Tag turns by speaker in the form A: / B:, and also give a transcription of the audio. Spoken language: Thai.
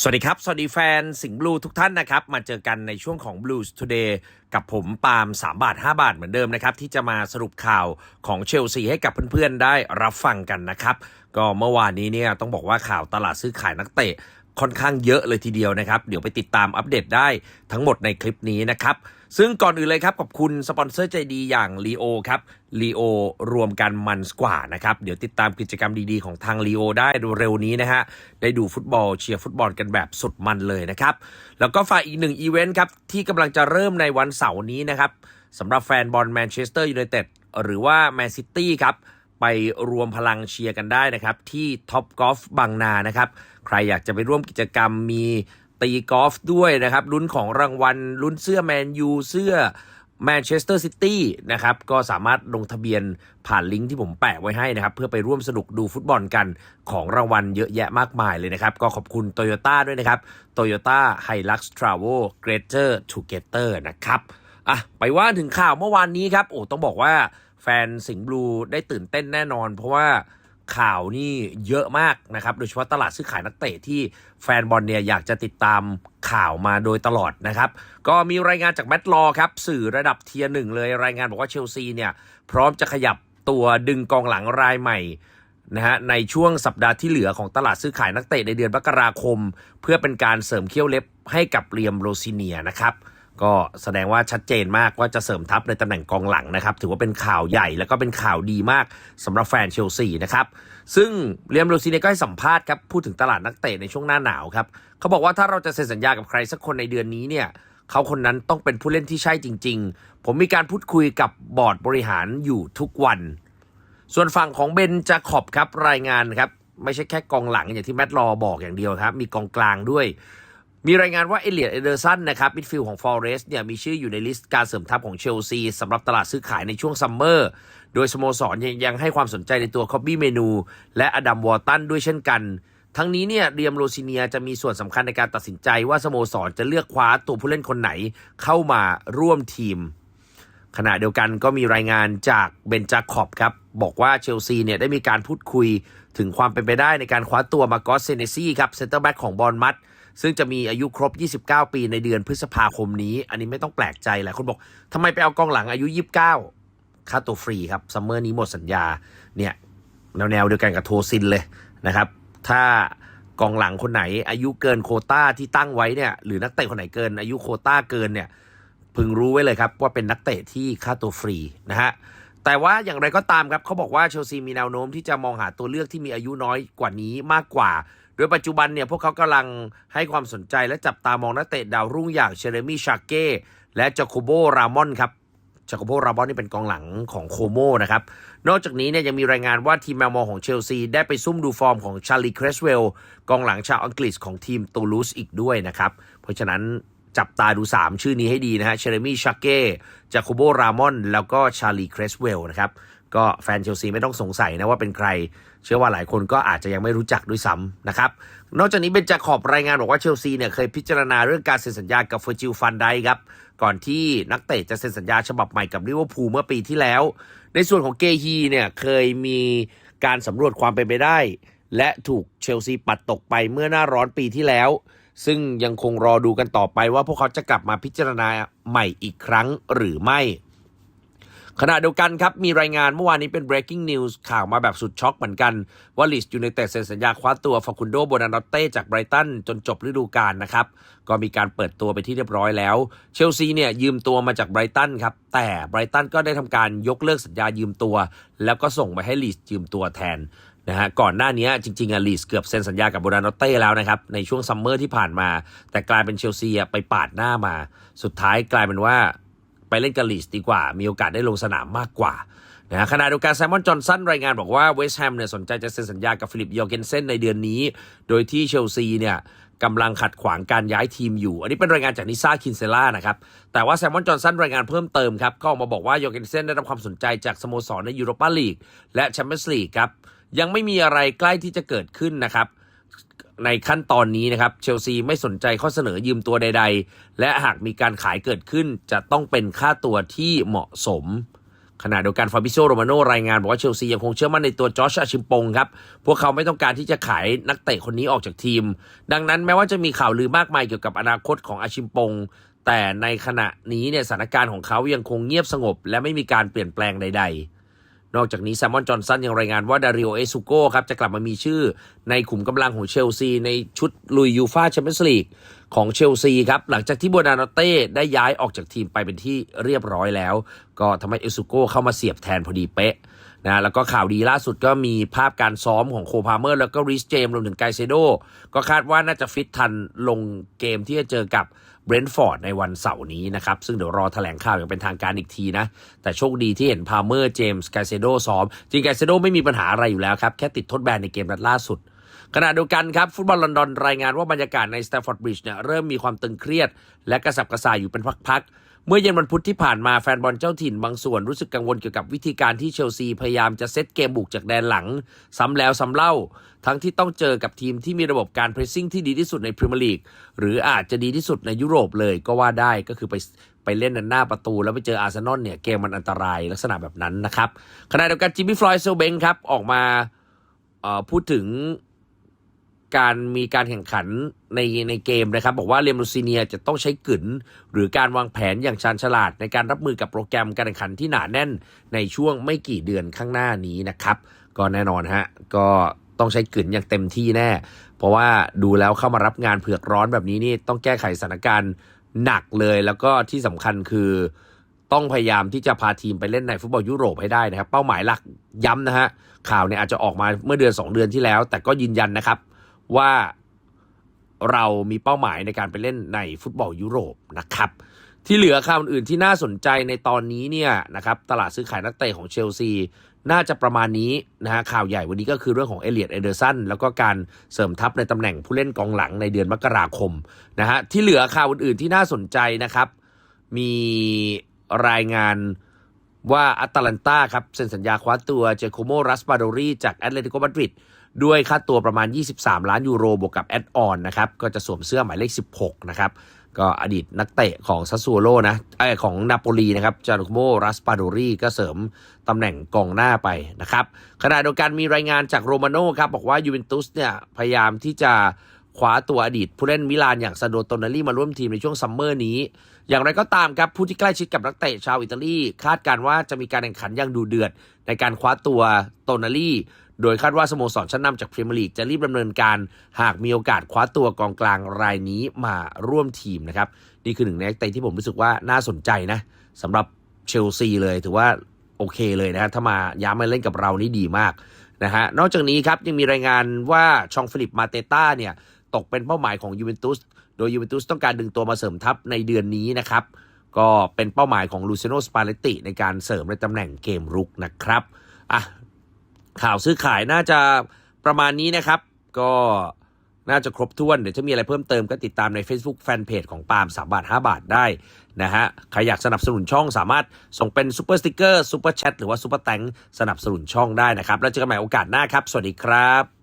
A: สวัสดีครับ สวัสดีแฟนสิงห์บลูทุกท่านนะครับ มาเจอกันในช่วงของ Blues Today กับผมปาล์ม3 บาท 5 บาทเหมือนเดิมนะครับ ที่จะมาสรุปข่าวของเชลซีให้กับเพื่อนๆ ได้รับฟังกันนะครับ ก็เมื่อวานนี้เนี่ยต้องบอกว่าข่าวตลาดซื้อขายนักเตะ ค่อนข้างเยอะเลยทีเดียวนะครับ เดี๋ยวไปติดตามอัปเดตได้ทั้งหมดในคลิปนี้นะครับ ซึ่งก่อนอื่นเลยครับ ขอบคุณสปอนเซอร์ใจดีอย่าง l ีโอครับ l ีโอรวมกันมันสกว่านะครับ เดี๋ยวติดตามกิจกรรมดีๆของทาง l ีโอได้เร็วนี้นะฮะ ได้ดูฟุตบอลเชียร์ฟุตบอลกันแบบสุดมันเลยนะครับ แล้วก็ฝากอีกหนึ่งอีเวนต์ครับ ที่กำลังจะเริ่มในวันเสาร์นี้นะครับสำหรับแฟนบอลแมนเชสเตอร์ยูไนเต็ดหรือว่าแมนซิตี้ครับ ไปรวมพลังเชียร์กันได้นะครับ ที่ท็อปกอล์ฟบางนานะครับ ใครอยากจะไปร่วมกิจกรรมมีตีกอล์ฟด้วยนะครับลุ้นของรางวัลลุ้นเสื้อแมนยูเสื้อแมนเชสเตอร์ซิตี้นะครับก็สามารถลงทะเบียนผ่านลิงก์ที่ผมแปะไว้ให้นะครับ เพื่อไปร่วมสนุกดูฟุตบอลกันของรางวัลเยอะแยะมากมายเลยนะครับ ก็ขอบคุณ t o y ยต้ด้วยนะครับ Toyota Hilux Travel Greater Together นะครับอะไปว่าถึงข่าวเมื่อวานนี้ครับโอ้ต้องบอกว่า แฟนสิงห์บลูได้ตื่นเต้นแน่นอน เพราะว่าข่าวนี่เยอะมากนะครับ โดยเฉพาะตลาดซื้อขายนักเตะที่แฟนบอลเนี่ยอยากจะติดตามข่าวมาโดยตลอดนะครับ ก็มีรายงานจากแมตต์ลอครับ สื่อระดับเทียร์หนึ่งเลยรายงานบอกว่าเชลซีเนี่ย พร้อมจะขยับตัวดึงกองหลังรายใหม่นะฮะในช่วงสัปดาห์ที่เหลือของตลาดซื้อขายนักเตะในเดือนมกราคม เพื่อเป็นการเสริมเขี้ยวเล็บให้กับเรียมโรซิเนียนะครับ ก็แสดงว่าชัดเจนมากว่าจะเสริมทัพในตำแหน่งกองหลังนะครับ ถือว่าเป็นข่าวใหญ่แล้วก็เป็นข่าวดีมากสำหรับแฟนเชลซีนะครับ ซึ่งเรียมโรซิเนียก็ให้สัมภาษณ์ครับ พูดถึงตลาดนักเตะในช่วงหน้าหนาวครับ เขาบอกว่าถ้าเราจะเซ็นสัญญากับใครสักคนในเดือนนี้เนี่ยเขาคนนั้นต้องเป็นผู้เล่นที่ใช่จริง ๆ ผมมีการพูดคุยกับบอร์ดบริหารอยู่ทุกวัน ส่วนฝั่งของเบนจาขอบครับรายงานครับไม่ใช่แค่กองหลังอย่างที่แมตต์ลอบอกอย่างเดียวครับ มีกองกลางด้วย มีรายงานว่าเอเลียดเอเดอร์สันนะครับมิดฟิลด์ของฟอเรสต์เนี่ยมีชื่ออยู่ในลิสต์การเสริมทัพของเชลซีสำหรับตลาดซื้อขายในช่วงซัมเมอร์ โดยสโมสรยังยังให้ความสนใจในตัวคอบบี้เมนู และอดัมวอร์ตันด้วยเช่นกัน ทั้งนี้เนี่ยเรียมโรซิเนียจะมีส่วนสำคัญในการตัดสินใจว่าสโมสรจะเลือกคว้าตัวผู้เล่นคนไหนเข้ามาร่วมทีม ขณะเดียวกันก็มีรายงานจากเบนจาคอบครับบอกว่าเชลซีเนี่ยได้มีการพูดคุยถึงความเป็นไปได้ในการคว้าตัวมาโกอสเซเนซี่ครับเซนเตอร์แบ็กของบอลมัด ซึ่งจะมีอายุครบ 29 ปีในเดือนพฤษภาคมนี้ อันนี้ไม่ต้องแปลกใจแหละคนบอกทำไมไปเอากองหลังอายุ 29 ค่าตัวฟรีครับซัมเมอร์นี้หมดสัญญาเนี่ยแนวแนวเดียวกันกับโทซินเลยนะครับ ถ้ากองหลังคนไหน อายุเกินโคต้าที่ตั้งไว้เนี่ยหรือนักเตะคนไหนเกิน อายุโคต้าเกินเนี่ยพึงรู้ไว้เลยครับว่าเป็นนักเตะที่ค่าตัวฟรีนะฮะแต่ว่าอย่างไรก็ตามครับเขาบอกว่าเชลซีมีแนวโน้มที่จะมองหาตัวเลือกที่มีอายุน้อยกว่านี้มากกว่า โดยปัจจุบันเนี่ยพวกเขากำลังให้ความสนใจและจับตามองนักเตะดาวรุ่งอย่างเชเรมี่ชาเก้และจาโคโบรามอนครับจาโคโบรามอนนี่เป็นกองหลังของโคโมนะครับ นอกจากนี้เนี่ยยังมีรายงานว่าทีมแมวมองของเชลซีได้ไปซุ่มดูฟอร์มของชาลีครสเวลกองหลังชาวอังกฤษของทีมตูลูสอีกด้วยนะครับ เพราะฉะนั้นจับตาดู 3 ชื่อนี้ให้ดีนะฮะเชเรมี่ชาเก้จาโคโบรามอน แล้วก็ชาลีครสเวลนะครับ ก็แฟนเชลซีไม่ต้องสงสัยนะว่าเป็นใคร เชื่อว่าหลายคนก็อาจจะยังไม่รู้จักด้วยซ้ำนะครับ นอกจากนี้เบนจาขอบรายงานบอกว่าเชลซีเนี่ยเคยพิจารณาเรื่องการเซ็นสัญญากับเฟอร์จิลฟันไดครับก่อนที่นักเตะจะเซ็นสัญญาฉบับใหม่กับลิเวอร์พูลเมื่อปีที่แล้ว ในส่วนของเกฮีเนี่ยเคยมีการสำรวจความเป็นไปได้ และถูกเชลซีปัดตกไปเมื่อหน้าร้อนปีที่แล้ว ซึ่งยังคงรอดูกันต่อไปว่าพวกเขาจะกลับมาพิจารณาใหม่อีกครั้งหรือไม่ ขณะเดียวกันครับมีรายงานเมื่อวานนี้เป็น breaking news ข่าวมาแบบสุดช็อกเหมือนกัน ว่าลิสยูไนเต็ดเซ็นสัญญาคว้าตัวฟาคุนโดโบนานอตเต้จากไบรตันจนจบฤดูกาลนะครับ ก็มีการเปิดตัวไปที่เรียบร้อยแล้ว เชลซีเนี่ยยืมตัวมาจากไบรตันครับ แต่ไบรตันก็ได้ทำการยกเลิกสัญญายืมตัว แล้วก็ส่งไปให้ลีสยืมตัวแทนนะฮะก่อนหน้านี้จริงๆอะลีสเกือบเซ็นสัญญากับโบนานอตเต้แล้วนะครับ ในช่วงซัมเมอร์ที่ผ่านมา แต่กลายเป็นเชลซีไปปาดหน้ามา สุดท้ายกลายเป็นว่า ไปเล่นกับลีสดีกว่า มีโอกาสได้ลงสนามมากกว่านะขณะเดียวกันไซมอนจอห์นสันรายงานบอกว่าเวสต์แฮมเนี่ยสนใจจะเซ็นสัญญากับฟิลิปยอร์เกนเซนในเดือนนี้ โดยที่เชลซีเนี่ยกำลังขัดขวางการย้ายทีมอยู่ อันนี้เป็นรายงานจากนิซ่าคินเซล่านะครับ แต่ว่าไซมอนจอห์นสันรายงานเพิ่มเติมครับ ก็ออกมาบอกว่ายอร์เกนเซนได้รับความสนใจจากสโมสรในยูโรปาลีกและแชมเปี้ยนส์ลีกครับ ยังไม่มีอะไรใกล้ที่จะเกิดขึ้นนะครับ ในขั้นตอนนี้นะครับ เชลซีไม่สนใจข้อเสนอยืมตัวใด ๆ และหากมีการขายเกิดขึ้น จะต้องเป็นค่าตัวที่เหมาะสมขณะเดียวกันฟาบิโซโรมาโนรายงานบอกว่าเชลซียังคงเชื่อมั่นในตัวจอชอาชิมปงครับ พวกเขาไม่ต้องการที่จะขายนักเตะคนนี้ออกจากทีม ดังนั้นแม้ว่าจะมีข่าวลือมากมายเกี่ยวกับอนาคตของอาชิมปง แต่ในขณะนี้เนี่ยสถานการณ์ของเขายังคงเงียบสงบ และไม่มีการเปลี่ยนแปลงใด ๆ นอกจากนี้แซมมอนจอห์นสันยังรายงานว่าดาริโอเอซุโกครับจะกลับมามีชื่อในขุมกำลังของเชลซีในชุดลุยยูฟาแชมเปี้ยนส์ลีกของเชลซีครับ หลังจากที่โบนาโนเต้ได้ย้ายออกจากทีมไปเป็นที่เรียบร้อยแล้ว ก็ทำให้เอซุโกเข้ามาเสียบแทนพอดีเป๊ะ นะแล้วก็ข่าวดีล่าสุดก็มีภาพการซ้อมของโคพาเมอร์ แล้วก็ริสเจมรวมถึงไกเซโด ก็คาดว่าน่าจะฟิตทันลงเกมที่จะเจอกับเบรนท์ฟอร์ดในวันเสาร์นี้นะครับ ซึ่งเดี๋ยวรอแถลงข่าวอย่างเป็นทางการอีกทีนะ แต่โชคดีที่เห็นพาเมอร์เจมส์ไกเซโดซ้อม จริงไกเซโดไม่มีปัญหาอะไรอยู่แล้วครับ แค่ติดโทษแบนในเกมนัดล่าสุด ขณะเดียวกันครับฟุตบอลลอนดอนรายงานว่าบรรยากาศในสแตฟอร์ดบริดจ์เนี่ยเริ่มมีความตึงเครียด และกระสับกระส่ายอยู่เป็นพักๆ เมื่อเย็นวันพุธที่ผ่านมาแฟนบอลเจ้าถิ่นบางส่วนรู้สึกกังวลเกี่ยวกับวิธีการที่เชลซีพยายามจะเซตเกมบุกจากแดนหลัง ซ้ำแล้วซ้ำเล่า ทั้งที่ต้องเจอกับทีมที่มีระบบการเพรสซิ่งที่ดีที่สุดในพรีเมียร์ลีกหรืออาจจะดีที่สุดในยุโรปเลยก็ว่าได้ก็คือไปไปเล่นหน้าประตูแล้วไปเจออาร์เซนอลเนี่ยเกมมันอันตรายลักษณะแบบนั้นนะครับขณะเดียวกันจิมมี่ฟลอยด์เซลเบงครับออกมาพูดถึง การมีการแข่งขันในในเกมนะครับ บอกว่าเรมรูซิเนียจะต้องใช้กึนหรือการวางแผนอย่างชาญฉลาด ในการรับมือกับโปรแกรมการแข่งขันที่หนาแน่นในช่วงไม่กี่เดือนข้างหน้านี้นะครับ ก็แน่นอนฮะก็ต้องใช้กึนอย่างเต็มที่แน่ เพราะว่าดูแล้วเข้ามารับงานเผือกร้อนแบบนี้นี่ต้องแก้ไขสถานการณ์หนักเลยแล้วก็ที่สำคัญคือต้องพยายามที่จะพาทีมไปเล่นในฟุตบอลยุโรปให้ได้นะครับ เป้าหมายหลักย้ำนะฮะข่าวเนี่ยอาจจะออกมาเมื่อเดือน 2 เดือนที่แล้ว แต่ก็ยืนยันนะครับ ว่าเรามีเป้าหมายในการไปเล่นในฟุตบอลยุโรปนะครับ ที่เหลือข่าวอื่นที่น่าสนใจในตอนนี้เนี่ยนะครับตลาดซื้อขายนักเตะของเชลซีน่าจะประมาณนี้นะฮะข่าวใหญ่วันนี้ก็คือเรื่องของเอเลียดเอเดอร์สันแล้วก็การเสริมทัพในตำแหน่งผู้เล่นกองหลังในเดือนมกราคมนะฮะที่เหลือข่าวอื่นๆที่น่าสนใจนะครับ มีรายงานว่าอัตแลนตาครับเซ็นสัญญาคว้าตัวเจโคโมรัสปาโดรีจากแอตเลติโกมาดริด ด้วยค่าตัวประมาณ 23 ล้านยูโรบวกกับแอดออนนะครับ ก็จะสวมเสื้อหมายเลข 16 นะครับ ก็อดีตนักเตะของซัสซูโลนะไอของนาโปลีนะครับ จารุโมรัสปาโดรีก็เสริมตำแหน่งกองหน้าไปนะครับ ขณะเดียวกันมีรายงานจากโรมาโน่ครับ บอกว่ายูเวนตุสเนี่ยพยายามที่จะ คว้าตัวอดีตผู้เล่นมิลานอย่างซาโดโตนาลี่มาร่วมทีมในช่วงซัมเมอร์นี้ อย่างไรก็ตามครับผู้ที่ใกล้ชิดกับนักเตะชาวอิตาลีคาดการณ์ว่าจะมีการแข่งขันอย่างดูเดือด ในการคว้าตัวโตนาลี่โดยคาดว่าสโมสรชั้นนำจากพรีเมียร์ลีกจะรีบดำเนินการ หากมีโอกาสคว้าตัวกองกลางรายนี้มาร่วมทีมนะครับนี่คือหนึ่งในนักเตะที่ผมรู้สึกว่าน่าสนใจนะสำหรับเชลซีเลยถือว่าโอเคเลยนะฮะถ้ามาย้ำมาเล่นกับเรานี่ดีมากนะฮะนอกจากนี้ครับยังมีรายงานว่าชองฟิลิปมาเตต้าเนี่ย ตกเป็นเป้าหมายของยูเวนตุสโดยยูเวนตุสต้องการดึงตัวมาเสริมทัพในเดือนนี้นะครับ ก็เป็นเป้าหมายของลูเซโนสปาเลตติในการเสริมในตำแหน่งเกมรุกนะครับอะข่าวซื้อขายน่าจะประมาณนี้นะครับ ก็น่าจะครบถ้วน เดี๋ยวจะมีอะไรเพิ่มเติมก็ติดตามใน Facebook Fanpage ของปาล์ม3บาท 5 บาทได้นะฮะ ใครอยากสนับสนุนช่องสามารถส่งเป็นซูเปอร์สติกเกอร์ซูเปอร์แชทหรือว่าซูเปอร์แตงสนับสนุนช่องได้นะครับ แล้วเจอกันใหม่โอกาสหน้าครับ สวัสดีครับ